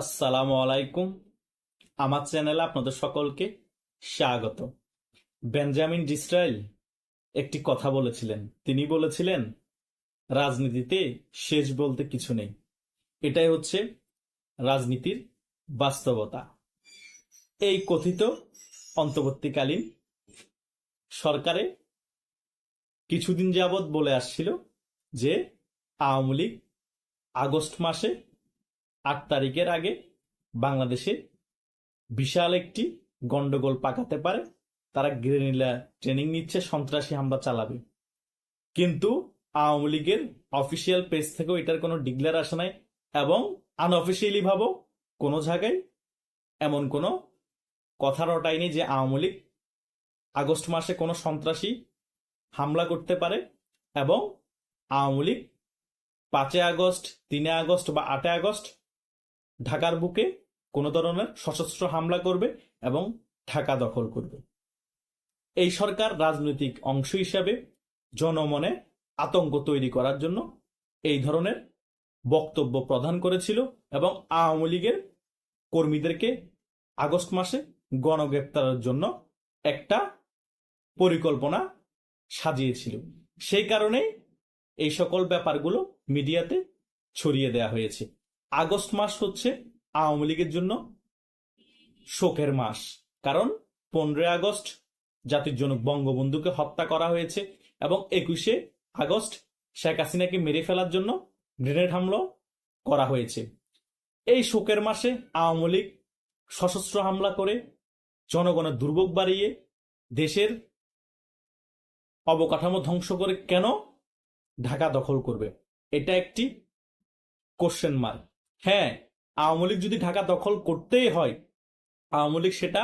আসসালামু আলাইকুম। আমার চ্যানেলে আপনাদের সকলকে স্বাগত। বেঞ্জামিন ডিসরায়েল একটি কথা বলেছিলেন। তিনি বলেছিলেন, রাজনীতিতে শেষ বলতে কিছু নেই। এটাই হচ্ছে রাজনীতির বাস্তবতা। এই কথিত অন্তর্বর্তীকালীন সরকারে কিছুদিন যাবৎ বলে আসছিল যে, আওয়ামী লীগ আগস্ট মাসে আট তারিখের আগে বাংলাদেশে বিশাল একটি গন্ডগোল পাকাতে পারে। তারা গ্রেনিলা ট্রেনিং নিচ্ছে, সন্ত্রাসী হামলা চালাবে। কিন্তু আওয়ামী লীগের অফিসিয়াল পেজ থেকেও এটার কোনো ডিক্লেয়ার আসে নাই এবং আনঅফিসিয়ালি ভাবো কোনো জায়গায় এমন কোনো কথা রটায়নি যে আওয়ামী লীগ আগস্ট মাসে কোনো সন্ত্রাসী হামলা করতে পারে এবং আওয়ামী লীগ পাঁচই আগস্ট, তিনে আগস্ট বা আটই আগস্ট ঢাকার বুকে কোনো ধরনের সশস্ত্র হামলা করবে এবং ঢাকা দখল করবে। এই সরকার রাজনৈতিক অংশ হিসাবে জনমনে আতঙ্ক তৈরি করার জন্য এই ধরনের বক্তব্য প্রদান করেছিল এবং আওয়ামী লীগের কর্মীদেরকে আগস্ট মাসে গণগ্রেপ্তারের জন্য একটা পরিকল্পনা সাজিয়েছিল। সেই কারণেই এই সকল ব্যাপারগুলো মিডিয়াতে ছড়িয়ে দেওয়া হয়েছে। আগস্ট মাস হচ্ছে আওয়ামী লীগের জন্য শোকের মাস। কারণ পনেরোই আগস্ট জাতির জনক বঙ্গবন্ধুকে হত্যা করা হয়েছে এবং একুশে আগস্ট শেখ হাসিনাকে মেরে ফেলার জন্য গ্রেনেড হামলা করা হয়েছে। এই শোকের মাসে আওয়ামী লীগ সশস্ত্র হামলা করে জনগণের দুর্ভোগ বাড়িয়ে দেশের অবকাঠামো ধ্বংস করে কেন ঢাকা দখল করবে? এটা একটি কোশ্চেন মার্ক হ্যাঁ আওয়ামী লীগ যদি ঢাকা দখল করতেই হয়, আওয়ামী লীগ সেটা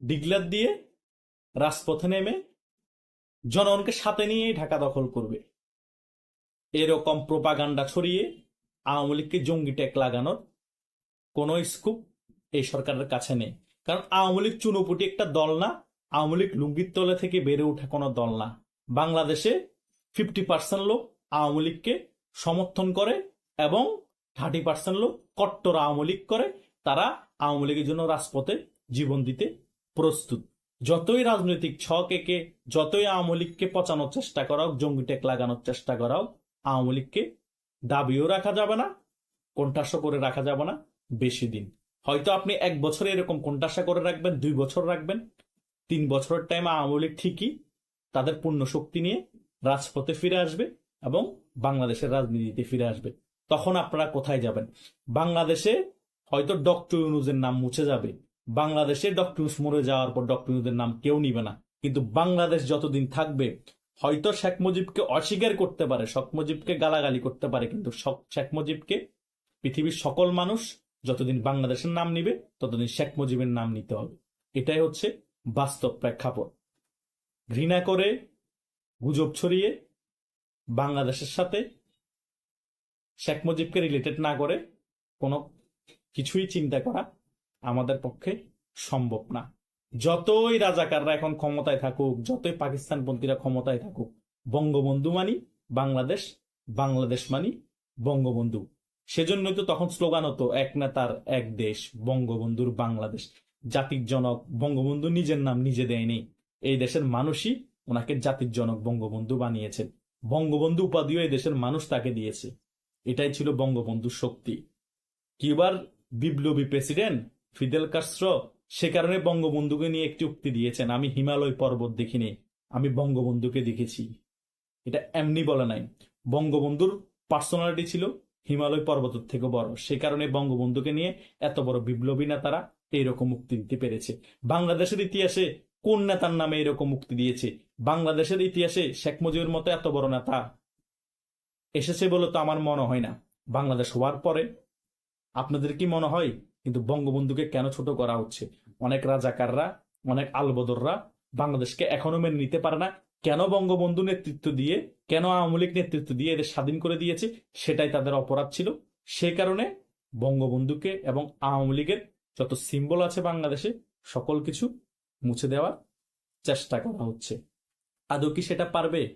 ডিগলার দিয়ে রাজপথে নেমে জনগণকে সাথে নিয়েই ঢাকা দখল করবে। এরকম প্রোপাগান্ডা ছড়িয়ে আওয়ামী লীগকে জঙ্গি ট্যাক লাগানোর কোনো স্কুপ এই সরকারের কাছে নেই। কারণ আওয়ামী লীগ চুনোপুটি একটা দল না, আওয়ামী লীগ লুঙ্গির তলে থেকে বেড়ে ওঠা কোনো দল না। বাংলাদেশে ফিফটি পার্সেন্ট লোক আওয়ামী লীগকে সমর্থন করে এবং থার্টি পার্সেন্ট লোক কট্টর আওয়ামী লীগ করে, তারা আওয়ামী লীগের জন্য রাজপথে জীবন দিতে প্রস্তুত। যতই রাজনৈতিক ছক একে, যতই আওয়ামী লীগকে পচানোর চেষ্টা করা হোক জঙ্গি টেক লাগানোর চেষ্টা করাও, আওয়ামী লীগকে দাবিও রাখা যাবে না কোণঠাসা করে রাখা যাবে না বেশি দিন। হয়তো আপনি এক বছরে এরকম কোণঠাসা করে রাখবেন, দুই বছর রাখবেন, তিন বছরের টাইম আওয়ামী লীগ ঠিকই তাদের পূর্ণ শক্তি নিয়ে রাজপথে ফিরে আসবে এবং বাংলাদেশের রাজনীতিতে ফিরে আসবে। তখন আপনারা কোথায় যাবেন? বাংলাদেশে হয়তো ডক্টর ইউনুজের নাম মুছে যাবে। বাংলাদেশে ডক্টর ইউনুস মরে যাওয়ার পর ডক্টর ইউনুজের নাম কেউ নিবে না। কিন্তু বাংলাদেশ যতদিন থাকবে, হয়তো শেখ মুজিবকে অস্বীকার করতে পারে, শেখ মুজিবকে গালাগালি করতে পারে, কিন্তু শেখ মুজিবকে পৃথিবীর সকল মানুষ যতদিন বাংলাদেশের নাম নিবে, ততদিন শেখ মুজিবের নাম নিতে হবে। এটাই হচ্ছে বাস্তব প্রেক্ষাপট। ঘৃণা করে, গুজব ছড়িয়ে বাংলাদেশের সাথে শেখ মুজিবকে রিলেটেড না করে কোনো কিছুই চিন্তা করা আমাদের পক্ষে সম্ভব না। যতই রাজাকাররা এখন ক্ষমতায় থাকুক, যতই পাকিস্তানপন্থীরা ক্ষমতায় থাকুক, বঙ্গবন্ধু মানি বাংলাদেশ বাংলাদেশ মানি বঙ্গবন্ধু। সেজন্যই তো তখন স্লোগান হতো, এক নেতার এক দেশ, বঙ্গবন্ধুর বাংলাদেশ। জাতির জনক বঙ্গবন্ধু নিজের নাম নিজে দেয়নি। এই দেশের মানুষই ওনাকে জাতির জনক বঙ্গবন্ধু বানিয়েছেন। বঙ্গবন্ধু উপাধিও এই দেশের মানুষ তাকে দিয়েছে। এটাই ছিল বঙ্গবন্ধুর শক্তি। কিউবার বিপ্লবী প্রেসিডেন্ট ফিদেল কাস্ট্রো সে কারণে বঙ্গবন্ধুকে নিয়ে একটি উক্তি দিয়েছেন, আমি হিমালয় পর্বত দেখিনি, আমি বঙ্গবন্ধুকে দেখেছি। এটা এমনি বলে নাই। বঙ্গবন্ধুর পার্সোনালিটি ছিল হিমালয় পর্বতের থেকে বড়। সে কারণে বঙ্গবন্ধুকে নিয়ে এত বড় বিপ্লবী নেতারা এইরকম মুক্তি দিতে পেরেছে। বাংলাদেশের ইতিহাসে কোন নেতার নামে এরকম মুক্তি দিয়েছে? বাংলাদেশের ইতিহাসে শেখ মুজিবের মতো এত বড় নেতা এসেছে বলে তো আমার মনে হয় না। বাংলাদেশ হওয়ার পরে আপনাদের কি মনে হয়? কিন্তু বঙ্গবন্ধুকে কেন ছোট করা হচ্ছে? অনেক রাজাকাররা, অনেক আলবদররা বাংলাদেশকে এখনও মেনে নিতে পারে না। কেন বঙ্গবন্ধু নেতৃত্ব দিয়ে, কেন আওয়ামী লীগ নেতৃত্ব দিয়ে এদের স্বাধীন করে দিয়েছে? সেটাই তাদের অপরাধ ছিল। সে কারণে বঙ্গবন্ধুকে এবং আওয়ামী লীগের যত সিম্বল আছে বাংলাদেশে, সকল কিছু মুছে দেওয়ার চেষ্টা করা হচ্ছে। আদৌ কি সেটা পারবে?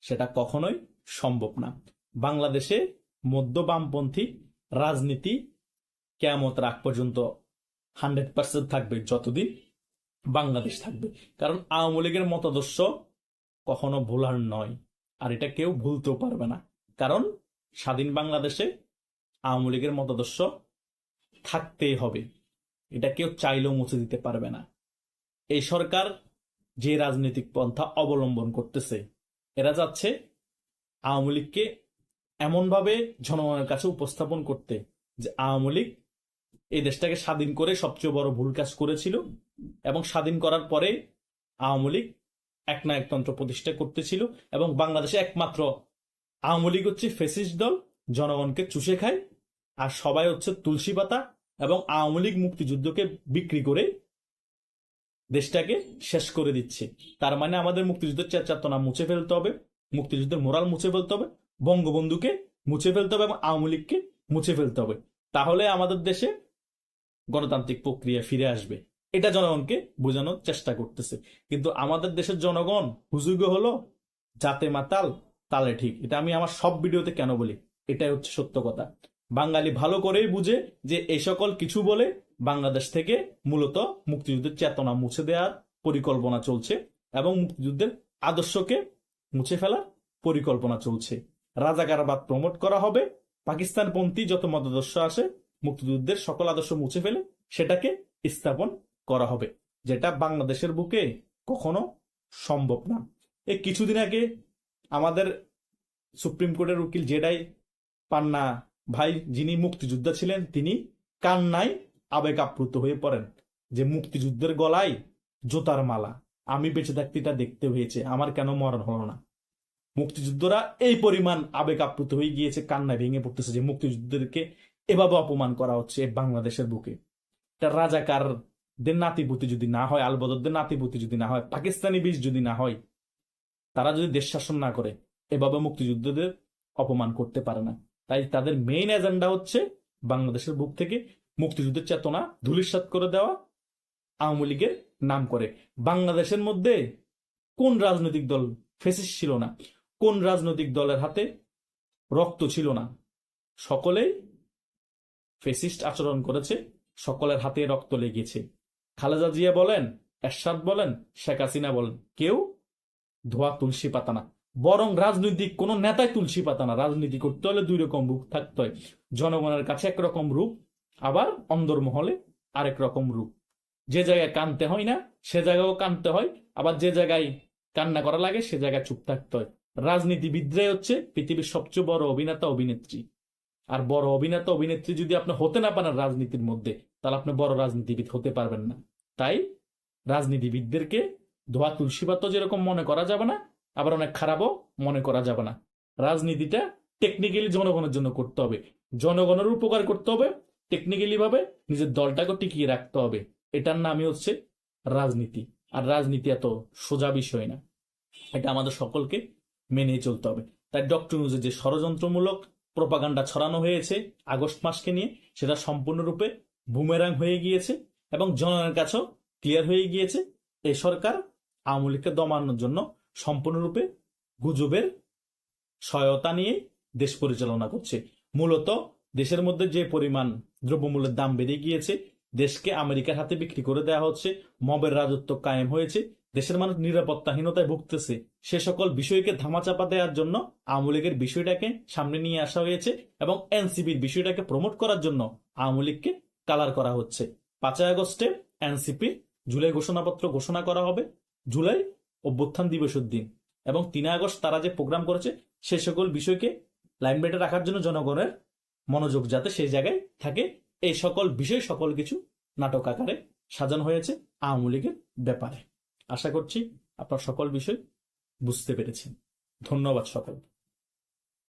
সেটা কখনোই সম্ভব না। বাংলাদেশে মধ্য বামপন্থী রাজনীতি কেয়ামত রাগ পর্যন্ত হান্ড্রেড পার্সেন্ট থাকবে যতদিন বাংলাদেশ থাকবে। কারণ আওয়ামী লীগের মতাদর্শ কখনো ভোলার নয়, আর এটা কেউ ভুলতেও পারবে না। কারণ স্বাধীন বাংলাদেশে আওয়ামী লীগের মতাদর্শ থাকতেই হবে, এটা কেউ চাইলেও মুছে দিতে পারবে না। এই সরকার যে রাজনৈতিক পন্থা অবলম্বন করতেছে, এরা যাচ্ছে আওয়ামী লীগকে এমনভাবে জনগণের কাছে উপস্থাপন করতে যে আওয়ামী লীগ এই দেশটাকে স্বাধীন করে সবচেয়ে বড় ভুল কাজ করেছিল এবং স্বাধীন করার পরে আওয়ামী লীগ এক না একতন্ত্র প্রতিষ্ঠা করতেছিল এবং বাংলাদেশে একমাত্র আওয়ামী লীগ হচ্ছে ফেসিস্ট দল, জনগণকে চুষে খায় আর সবাই হচ্ছে তুলসী পাতা এবং আওয়ামী লীগ মুক্তিযুদ্ধকে বিক্রি করে দেশটাকে শেষ করে দিচ্ছে। তার মানে আমাদের মুক্তিযুদ্ধের চেতনা মুছে ফেলতে হবে। মুক্তিযুদ্ধের মোরাল মুছে ফেলতে হবে, বঙ্গবন্ধুকে মুছে ফেলতে হবে এবং আওয়ামী লীগকে মুছে ফেলতে হবে। তাহলে আমাদের দেশে গণতান্ত্রিক প্রক্রিয়া ফিরে আসবে। এটা জনগণকে বোঝানোর চেষ্টা করতেছে। কিন্তু আমাদের দেশের জনগণ হুজুগ হলো জাতে মাতাল, তালে ঠিক। এটা আমি আমার সব ভিডিওতে কেন বলি? এটাই হচ্ছে সত্য কথা। বাঙালি ভালো করেই বুঝে যে এই সকল কিছু বলে বাংলাদেশ থেকে মূলত মুক্তিযুদ্ধের চেতনা মুছে দেওয়ার পরিকল্পনা চলছে এবং মুক্তিযুদ্ধের আদর্শকে মুছে ফেলার পরিকল্পনা চলছে। রাজাকারবাদ প্রমোট করা হবে। পাকিস্তানপন্থী যত মতাদর্শ আসে, মুক্তিযুদ্ধের সকল আদর্শ মুছে ফেলে সেটাকে স্থাপন করা হবে, যেটা বাংলাদেশের বুকে কখনো সম্ভব না। এই কিছুদিন আগে আমাদের সুপ্রিম কোর্টের উকিল জেডাই পান্না ভাই যিনি মুক্তিযোদ্ধা ছিলেন, তিনি কান্নায় আবেগ আপ্লুত হয়ে পড়েন যে মুক্তিযুদ্ধের গলায় জোতার মালা আমি বেঁচে থাকতে এটা দেখতে হয়েছে, আমার কেন মরণ হলো না? মুক্তিযুদ্ধরা এই পরিমাণ আবেগ আপ্লুত হয়ে গিয়েছে, কান্নায় ভেঙে পড়তেছে যে মুক্তিযুদ্ধদেরকে এভাবে অপমান করা হচ্ছে বাংলাদেশের বুকে। এটা রাজাকারদের নাতিপুতি যদি না হয়, আলবদরদের নাতিপুতি যদি না হয়, পাকিস্তানি বীজ যদি না হয়, তারা যদি দেশ শাসন না করে, এভাবে মুক্তিযুদ্ধদের অপমান করতে পারে না। তাই তাদের মেইন এজেন্ডা হচ্ছে বাংলাদেশের বুক থেকে মুক্তিযুদ্ধের চেতনা ধূলিসাৎ করে দেওয়া, আওয়ামী লীগের নাম করে। বাংলাদেশের মধ্যে কোন রাজনৈতিক দল ফেসিস ছিল না? কোন রাজনৈতিক দলের হাতে রক্ত ছিল না? সকলেই ফেসিস্ট আচরণ করেছে, সকলের হাতে রক্ত লেগেছে। খালেদা জিয়া বলেন, এরশাদ বলেন, শেখ হাসিনা বলেন, কেউ ধোয়া তুলসী পাতা না। বরং রাজনৈতিক কোন নেতাই তুলসী পাতা না। রাজনীতি করতে হলে দুই রকম রূপ থাকতে হয়। জনগণের কাছে একরকম রূপ, আবার অন্দরমহলে আরেক রকম রূপ। যে জায়গায় কানতে হয় না, সে জায়গায়ও কানতে হয়, আবার যে জায়গায় কান্না করা লাগে, সে জায়গায় চুপ থাকতে হয়। রাজনীতিবিদরাই হচ্ছে পৃথিবীর সবচেয়ে বড় অভিনেতা, অভিনেত্রী। আর বড় অভিনেতা, অভিনেত্রী যদি আপনি হতে না পারেন রাজনীতির মধ্যে, তাহলে আপনি বড় রাজনীতিবিদ হতে পারবেন না। তাই রাজনীতিবিদদেরকে ধোয়া পাতা যেরকম মনে করা যাবে না, আবার অনেক খারাপও মনে করা যাবে না। রাজনীতিটা টেকনিক্যালি জনগণের জন্য করতে হবে। জনগণের উপকার করতে হবে টেকনিক্যালি ভাবে নিজের দলটাকে টিকিয়ে রাখতে হবে। এটার নামই হচ্ছে রাজনীতি। আর রাজনীতি এত সোজা বিষয় না। এটা আমাদের সকলকে মেনে চলতে হবে। তাই ডক্টর নিউজের যে ষড়যন্ত্রমূলক প্রপাগান্ডা ছড়ানো হয়েছে আগস্ট মাসকে নিয়ে, সেটা সম্পূর্ণরূপে বুমেরাং হয়ে গিয়েছে এবং জনগণের কাছেও ক্লিয়ার হয়ে গিয়েছে এই সরকার আওয়ামী লীগকে দমানোর জন্য সম্পূর্ণরূপে গুজবের সহায়তা নিয়ে দেশ পরিচালনা করছে। মূলত দেশের মধ্যে যে পরিমাণ দ্রব্যমূল্যের দাম বেড়ে গিয়েছে দেশকে আমেরিকার হাতে বিক্রি করে দেওয়া হচ্ছে, মবের রাজত্ব কায়েম হয়েছে, দেশের মানুষ নিরাপত্তাহীনতায় ভুগতেছে। সে সকল বিষয়কে ধামাচাপা দেওয়ার জন্য আওয়ামী লীগের বিষয়টাকে সামনে নিয়ে আসা হয়েছে এবং এনসিপির বিষয়টাকে প্রমোট করার জন্য আওয়ামী লীগকে কালার করা হচ্ছে। পাঁচই আগস্টে এনসিপি জুলাই ঘোষণাপত্র ঘোষণা করা হবে, জুলাই অভ্যুত্থান দিবসের দিন। এবং তিন আগস্ট তারা যে প্রোগ্রাম করেছে, সে সকল বিষয়কে লাইমলাইটে রাখার জন্য জনগণের মনোযোগ যাতে সেই জায়গায় থাকে এই সকল বিষয় সকল কিছু নাটক আকারে সাজানো হয়েছে আওয়ামী লীগের ব্যাপারে। আশা করছি আপনার সকল বিষয় বুঝতে পেরেছেন। ধন্যবাদ সকল